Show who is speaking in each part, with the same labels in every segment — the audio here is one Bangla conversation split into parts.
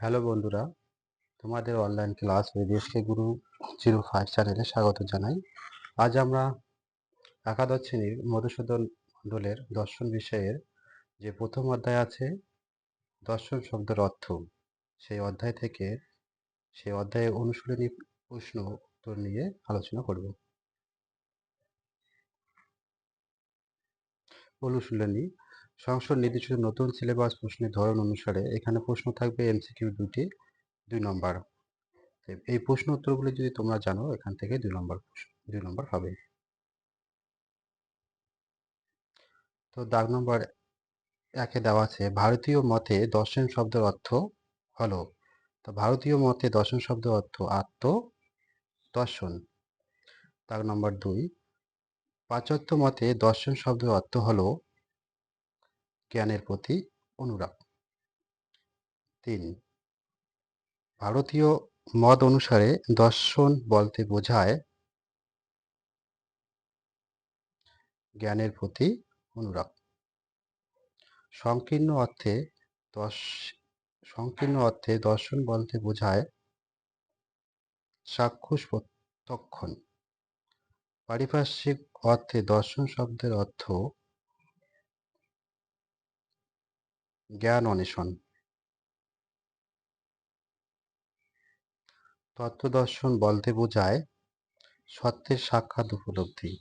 Speaker 1: হ্যালো বন্ধুরা, তোমাদের অনলাইন ক্লাস বিদেশকে গুরু জিরো ফাইভ চ্যানেলে স্বাগত জানাই। আজ আমরা একাদশ শ্রেণির মধুসূদন মণ্ডলের দর্শন বিষয়ের যে প্রথম অধ্যায় আছে, দর্শন শব্দের অর্থ, সেই অধ্যায় থেকে সেই অধ্যায়ে অনুশীলনী প্রশ্ন উত্তর নিয়ে আলোচনা করব। অনুশীলনী সংসদ নির্দিষ্ট নতুন সিলেবাস প্রশ্নের ধরন অনুসারে এখানে প্রশ্ন থাকবে এমসিকিউ দুটি দুই নম্বর। এই প্রশ্ন উত্তরগুলি যদি তোমরা জানো, এখান থেকে দুই নম্বর দুই নম্বর হবে। তো দাগ নম্বর একে দেওয়া আছে, ভারতীয় মতে দর্শন শব্দের অর্থ হলো। তো ভারতীয় মতে দর্শন শব্দের অর্থ আত্ম দর্শন। দাগ নম্বর দুই, পাশ্চাত্য মতে দর্শন শব্দের অর্থ হলো। জ্ঞানের প্রতি অনুরাগ। তিন, ভারতীয় মত অনুসারে দর্শন বলতে বোঝায় জ্ঞানের প্রতি অনুরাগ। সংকীর্ণ অর্থে দশ সংকীর্ণ অর্থে দর্শন বলতে বোঝায় চাক্ষুষ প্রত্যক্ষণ। পারিপার্শ্বিক অর্থে দর্শন শব্দের অর্থ জ্ঞান অন্বেষণ তত্ত্বদর্শন বলতে বোঝায় সত্যের সাক্ষাৎ উপলব্ধি।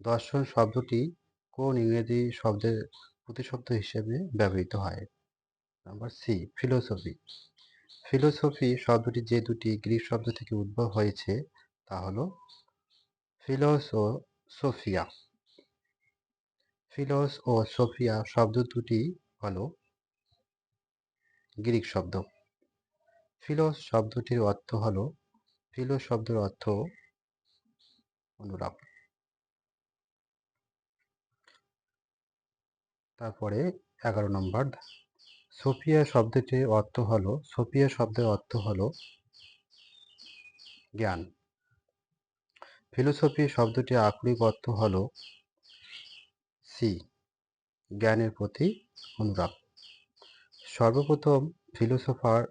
Speaker 1: দর্শন শব্দটি কোন ইংরেজি শব্দের প্রতিশব্দ হিসেবে ব্যবহৃত হয়? নাম্বার সি ফিলোসফি ফিলোসফি শব্দটি যে দুটি গ্রিক শব্দ থেকে উদ্ভব হয়েছে তা হল সোফিয়া ফিলোস ও সোফিয়া শব্দ দুটি হল গ্রিক শব্দ। ফিলোস শব্দটির অর্থ হল ফিলো শব্দের অর্থ অনুরাগ তারপরে এগারো নম্বর, সোফিয়া শব্দটির অর্থ হল, সোফিয়া শব্দের অর্থ হল জ্ঞান। ফিলোসফি শব্দটির আক্ষরিক অর্থ হল সি, জ্ঞানের প্রতি অনুরাগ। সর্বপ্রথম ফিলোসফার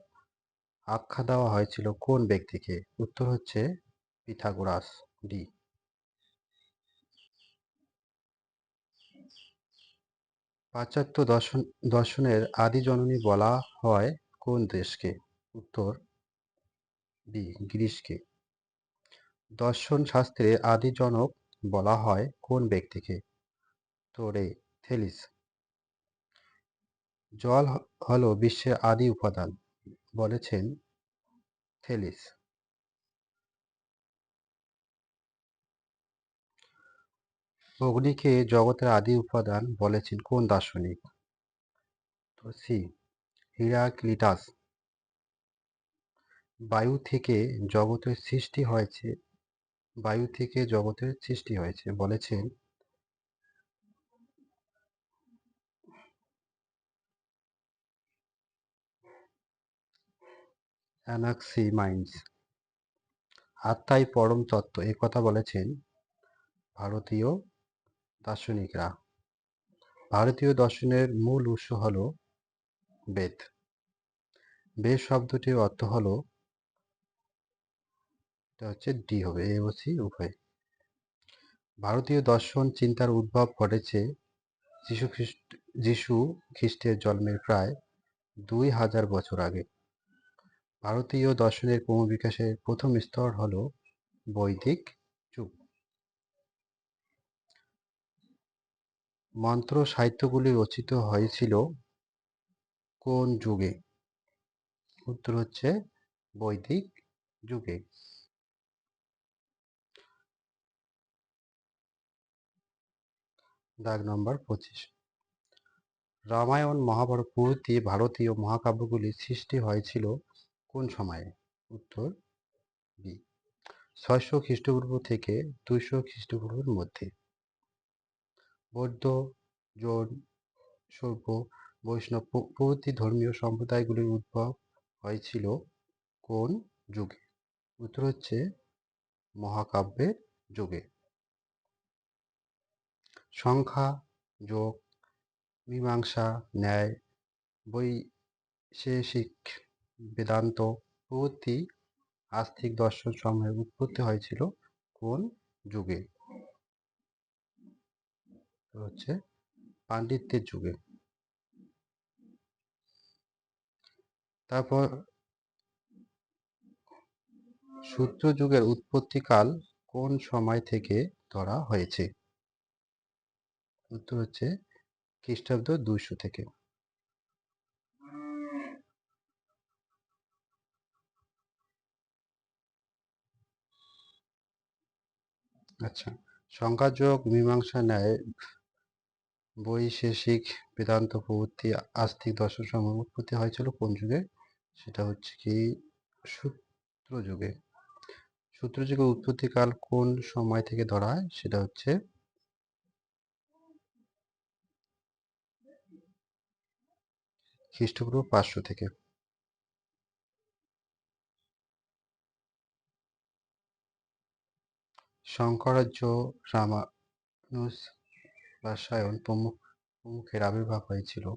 Speaker 1: আখ্যা দেওয়া হয়েছিল কোন ব্যক্তিকে? উত্তর হচ্ছে পিথাগোরাস ডি। পাশ্চাত্য দর্শন দর্শনের আদি জননী বলা হয় কোন দেশকে? উত্তর বি গ্রিসকে। দর্শন শাস্ত্রে আদি জনক বলা হয় কোন ব্যক্তিকে? তোরে থেলিস। জল হলো বিশ্বের আদি উপাদান, বলেছেন থেলিস। অগ্নিকে জগতের আদি উপাদান বলেছেন কোন দার্শনিক? তো সি, হিরাক্লিটাস। বায়ু থেকে জগতের সৃষ্টি হয়েছে, বায়ু থেকে জগতের সৃষ্টি হয়েছে, বলেছেন অ্যানাক্সিমাইন্স আত্মাই পরম তত্ত্ব, এ কথা বলেছেন ভারতীয় দার্শনিকরা। ভারতীয় দর্শনের মূল উৎস হল বেদ। বেদ শব্দটির অর্থ হল, এটা হচ্ছে ডি হবে, এ ও সি উভয়। ভারতীয় দর্শন চিন্তার উদ্ভব ঘটেছে যিশু খ্রিস্ট, যিশু খ্রিস্টের জন্মের প্রায় দুই হাজার বছর আগে। ভারতীয় দর্শনের ক্রমবিকাশের প্রথম স্তর হল বৈদিক যুগ। মন্ত্র সাহিত্যগুলি রচিত হয়েছিল কোন যুগে? উত্তর হচ্ছে বৈদিক যুগে। দাগ নম্বর পঁচিশ। রামায়ণ, মহাভারত প্রভৃতি ভারতীয় মহাকাব্যগুলির সৃষ্টি হয়েছিল কোন সময়ে? উত্তর বি। ছয়শো খ্রিস্টপূর্ব থেকে দুইশো খ্রিস্টপূর্বের মধ্যে। বৌদ্ধ, জৈন সভ্য বৈষ্ণব প্রভৃতি ধর্মীয় সম্প্রদায়গুলির উদ্ভব হয়েছিল কোন যুগে? উত্তর হচ্ছে মহাকাব্যের যুগে। সংখ্যা, যোগ, মীমাংসা, ন্যায়, বৈশেষিক বেদান্ত প্রভৃতি আস্তিক দর্শন সমূহের উৎপত্তি হয়েছিল কোন যুগে? হচ্ছে পাণ্ডিত্যের যুগে। তারপর সূত্র যুগের উৎপত্তিকাল কোন সময় থেকে ধরা হয়েছে? উত্তর হচ্ছে খ্রিস্টাব্দ দুইশো থেকে। আচ্ছা সংখ্যাযোগ মীমাংসা ন্যায় বৈশেষিক বেদান্ত প্রভৃতি আস্তিক দর্শন সমূহ উৎপত্তি হয়েছিল কোন যুগে? সেটা হচ্ছে কি সূত্র যুগে সূত্র যুগের উৎপত্তিকাল কোন সময় থেকে ধরা হয়? সেটা হচ্ছে খ্রিস্টপূর্ব পাঁচশো থেকে। শঙ্করাজ্য রামানুজ রাসায়ন প্রমুখ, প্রমুখের আবির্ভাব হয়েছিল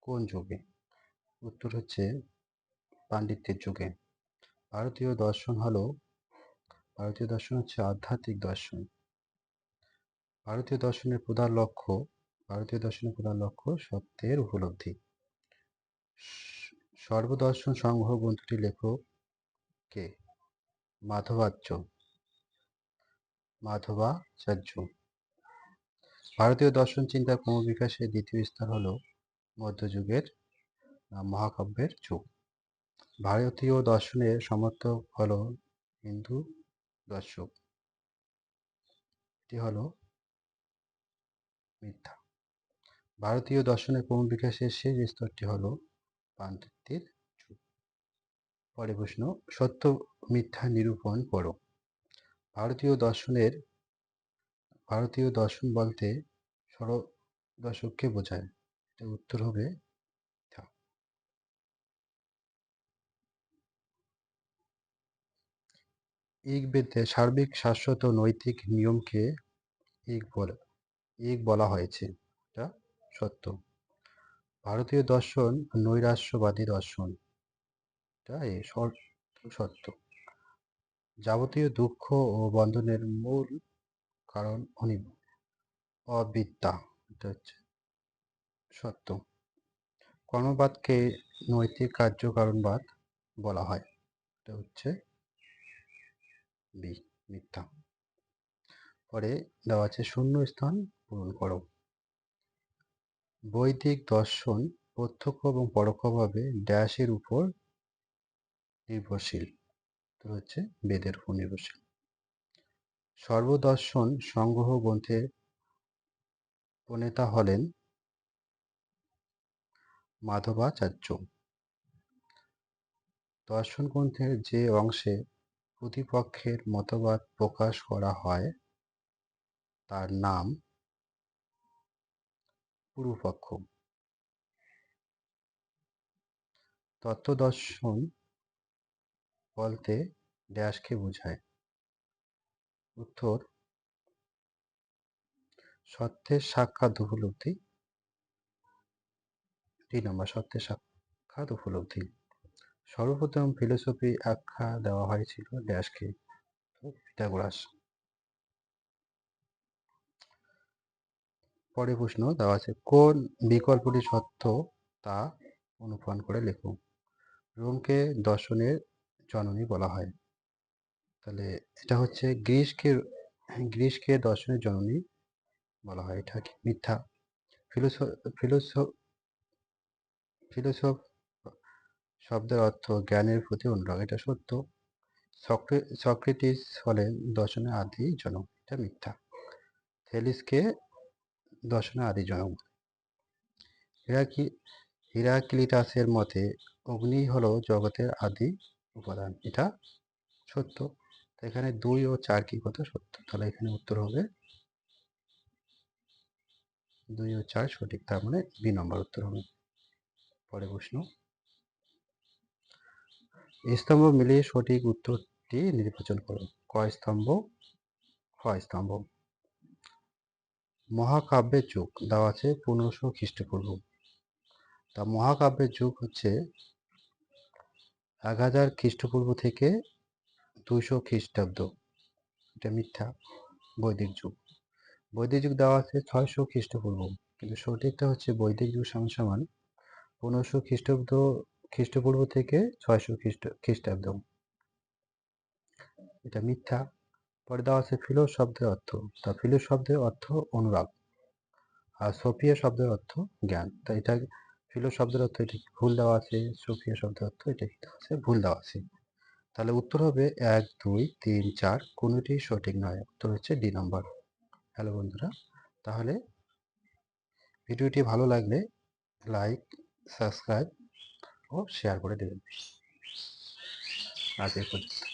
Speaker 1: কোন যুগে? উত্তর হচ্ছে পাণ্ডিত্যের যুগে। ভারতীয় দর্শন হলো, ভারতীয় দর্শন হচ্ছে আধ্যাত্মিক দর্শন। ভারতীয় দর্শনের প্রধান লক্ষ্য, ভারতীয় দর্শনের প্রধান লক্ষ্য সত্যের উপলব্ধি। সর্বদর্শন সংগ্রহ গ্রন্থটি লেখক কে? মাধবাচার্য। মাধবাচার্য ভারতীয় দর্শন চিন্তার ক্রমবিকাশের দ্বিতীয় স্তর হল মধ্যযুগের মহাকাব্যের যুগ। ভারতীয় দর্শনের সমর্থক হল হিন্দু দর্শক। এটি হলো মিথ্যা। ভারতীয় দর্শনের ক্রম বিকাশের শেষ স্তরটি হল পাণ্ডিত্যের যুগ। পরে প্রশ্ন, সত্য মিথ্যা নিরূপণ করো। ভারতীয় দর্শনের, ভারতীয় দর্শন বলতে ষড় দর্শককে বোঝায়। এটা উত্তর হবে। ঋগ্বেদে সার্বিক, শাশ্বত, নৈতিক নিয়মকে ইক বলে ইক বলা হয়েছে। এটা সত্য। ভারতীয় দর্শন নৈরাশ্যবাদী দর্শন। এটা সত্য। যাবতীয় দুঃখ ও বন্ধনের মূল কারণ অনি অবিদ্যা, এটা হচ্ছে সত্য। কর্মবাদকে নৈতিক কার্যকারণবাদ বলা হয়। এটা হচ্ছে বি মিথ্যা। পরে দেওয়া আছে শূন্য স্থান পূরণ করো। বৈদিক দর্শন প্রত্যক্ষ এবং পরোক্ষভাবে ড্যাশের উপর নির্ভরশীল। তো হচ্ছে বেদের নির্ভরশীল সর্বদর্শন সংগ্রহ গ্রন্থের প্রণেতা হলেন মাধবাচার্য। দর্শন গ্রন্থের যে অংশে প্রতিপক্ষের মতবাদ প্রকাশ করা হয়, তার নাম পূর্বপক্ষ তত্ত্বদর্শন বলতে ড্যাশকে বোঝায়। উত্তর সত্যের সাক্ষাৎ উপলব্ধি। তিন নম্বর সত্যের সাক্ষাৎ উপলব্ধি। সর্বপ্রথম ফিলোসফি আখ্যা দেওয়া হয়েছিল ড্যাশকে তো পিথাগোরাস। পরে প্রশ্ন দেওয়া আছে, কোন বিকল্পটি সত্য তা অনুপ্রাণ করে লেখো। রোমকে দর্শনের জননী বলা হয়। তাহলে এটা হচ্ছে গ্রিসকে গ্রিসকে দর্শনের জননী বলা হয়। এটা কি মিথ্যা? ফিলোসফ ফিলোসফ ফিলোসফ শব্দের অর্থ জ্ঞানের প্রতি অনুরাগ। এটা সত্য। সক্রে- সক্রেটিস হলেন দর্শনের আদি জনক। এটা মিথ্যা। থেলিসকে দর্শনের আদি জনক। হিরাকি, হিরাক্লিটাসের মতে অগ্নি হলো জগতের আদি উপাদান। এটা সত্য। তো এখানে দুই ও চার কি কথা সত্য। তাহলে এখানে উত্তর হবে দুই ও চার সঠিক। তার মানে বি নম্বর উত্তর হবে। পরে প্রশ্ন। স্তম্ভ মিলিয়ে সঠিক উত্তরটি নির্বাচন করো। ক স্তম্ভ? খ স্তম্ভ। মহাকাব্যের যুগ। দেওয়া আছে পনেরোশো খ্রিস্টপূর্ব। তা মহাকাব্যের যুগ হচ্ছে এক হাজার খ্রিস্টপূর্ব থেকে দুইশো খ্রিস্টাব্দ। এটা মিথ্যা। বৈদিক যুগ। বৈদিক যুগ দেওয়া আছে ছয়শো খ্রিস্টপূর্ব। কিন্তু সঠিকটা হচ্ছে বৈদিক যুগ সমান পনেরোশো খ্রিস্টাব্দ খ্রিস্টপূর্ব থেকে ছয়শো খ্রিস্ট, খ্রিস্টাব্দ। এটা মিথ্যা। পরে দেওয়া আছে ফিলো শব্দের অর্থ। তা ফিলো শব্দের অর্থ অনুরাগ। আর সোফিয়া শব্দের অর্থ জ্ঞান। তা এটা ফিলো শব্দের অর্থ এটা। ভুল দেওয়া আছে, সোফিয়া শব্দের অর্থ এটা কি দেওয়া আছে, ভুল দেওয়া আছে। তাহলে উত্তর হবে এক, দুই, তিন, চার, কোনোটি সঠিক নয়? উত্তর হচ্ছে ডি নম্বর। হ্যালো বন্ধুরা, তাহলে ভিডিওটি ভালো লাগলে লাইক, সাবস্ক্রাইব ও শেয়ার করে দেবেন। আজ এই পর্যন্ত।